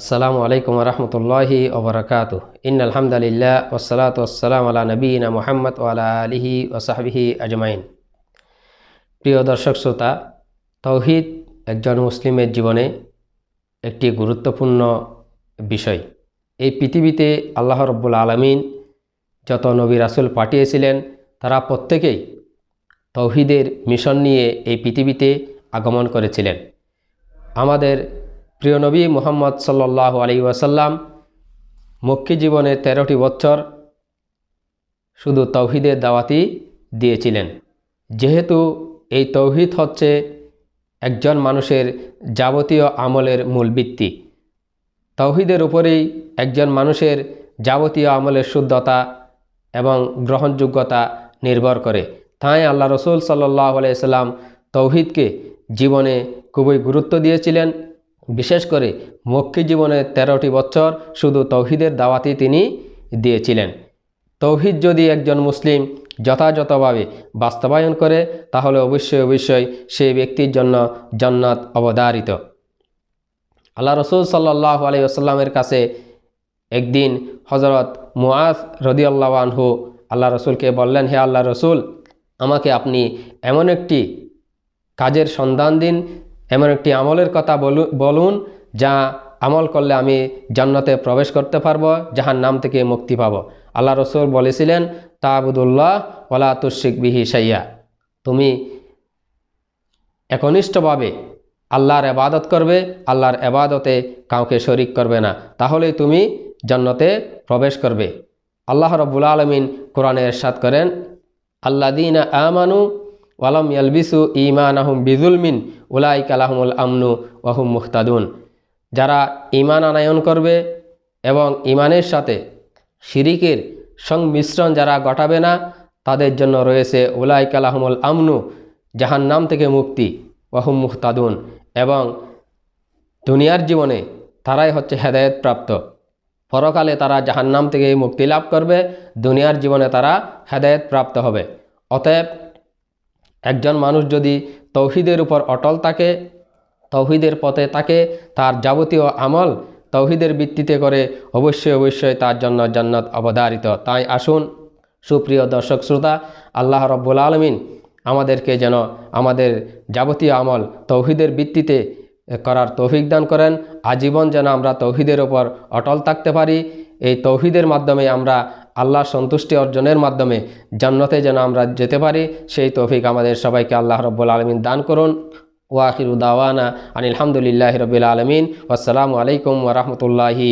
আসসালামু আলাইকুম রহমতুল্লাহি ওবরাকাত ইন আলহামদুলিল্লাহ ওসালাত ওসালাম আলা নবীনা মোহাম্মদ ওয়ালা আলিহি ওসাহবিহি আজমাইন। প্রিয় দর্শক শ্রোতা, তৌহিদ একজন মুসলিমের জীবনে একটি গুরুত্বপূর্ণ বিষয়। এই পৃথিবীতে আল্লাহ রব্বুল আলমিন যত নবী রাসুল পাঠিয়েছিলেন, তারা প্রত্যেকেই তৌহিদের মিশন নিয়ে এই পৃথিবীতে আগমন করেছিলেন। আমাদের প্রিয় নবী মোহাম্মদ সাল্লাহ আলী ওয়াসাল্লাম মক্কি জীবনে তেরোটি বছর শুধু তৌহিদের দাওয়াতি দিয়েছিলেন। যেহেতু এই তৌহিদ হচ্ছে একজন মানুষের যাবতীয় আমলের মূল ভিত্তি। তৌহিদের উপরেই একজন মানুষের যাবতীয় আমলের শুদ্ধতা এবং গ্রহণযোগ্যতা নির্ভর করে। তাই আল্লাহ রসুল সাল্লাহ আলাইসাল্লাম তৌহিদকে জীবনে খুবই গুরুত্ব দিয়েছিলেন। বিশেষ করে মক্কি জীবনে তেরোটি বছর শুধু তৌহিদের দাওয়াতি তিনি দিয়েছিলেন। তৌহিদ যদি একজন মুসলিম যথাযথভাবে বাস্তবায়ন করে, তাহলে অবশ্যই অবশ্যই সেই ব্যক্তির জন্য জন্নাত অবধারিত। আল্লাহ রসুল সাল্লাহ আলি আসাল্লামের কাছে একদিন হজরত মুআজ রদিয়াল্লাহ আনহু আল্লাহ রসুলকে বললেন, হে আল্লাহ রসুল, আমাকে আপনি এমন একটি কাজের সন্ধান দিন এমন একটি আমলের কথা বলুন, যা আমল করলে আমি জান্নাতে প্রবেশ করতে পারব যাহার নাম থেকে মুক্তি পাব। আল্লাহ রসুল বলেছিলেন, তাবুদুল্লাহ ওলা তুশিক বিহি সাইয়া তুমি একনিষ্ঠভাবে আল্লাহর এবাদত করবে, আল্লাহর এবাদতে কাউকে শরিক করবে না। তাহলেই তুমি জান্নাতে প্রবেশ করবে। আল্লাহ রব্বুল আলমিন কোরআনে এরশাদ করেন আল্লাদিনা আমানু ওয়ালাম ইয়ালবিসু ইমান আহম বিজুলমিন উলাই কালাহমুল আমনু ওয়াহুম মুখতাদুন যারা ইমান আনায়ন করবে এবং ইমানের সাথে শিরিকের সংমিশ্রণ যারা ঘটাবে না, তাদের জন্য রয়েছে উলাই কালাহমুল আমনু জাহান নাম থেকে মুক্তি ওয়াহুম মুখতাদুন এবং দুনিয়ার জীবনে তারাই হচ্ছে হেদায়ত প্রাপ্ত পরকালে তারা জাহান্নাম থেকে মুক্তি লাভ করবে, দুনিয়ার জীবনে তারা হেদায়ত প্রাপ্ত হবে। অতএব একজন মানুষ যদি তৌহিদের উপর অটল থাকে, তৌহিদের পথে থাকে তার যাবতীয় আমল তৌহিদের ভিত্তিতে করে অবশ্যই অবশ্যই তার জন্য জান্নাত অবধারিত। তাই আসুন, সুপ্রিয় দর্শক শ্রোতা, আল্লাহ রব্বুল আলমিন আমাদেরকে যেন আমাদের যাবতীয় আমল তৌহিদের ভিত্তিতে করার তৌফিক দান করেন। আজীবন যেন আমরা তৌহিদের ওপর অটল থাকতে পারি। এই তৌহিদের মাধ্যমে আমরা আল্লাহর সন্তুষ্টি অর্জনের মাধ্যমে জান্নতে যেন আমরা যেতে পারি, সেই তৌফিক আমাদের সবাইকে আল্লাহ রব্বুল আলমিন দান করুন। ওয়াকির উদাওয়ানা আনিলামদুলিল্লাহ রবিল আলমিন। আসসালামু আলাইকুম ওরহমতুল্লাহি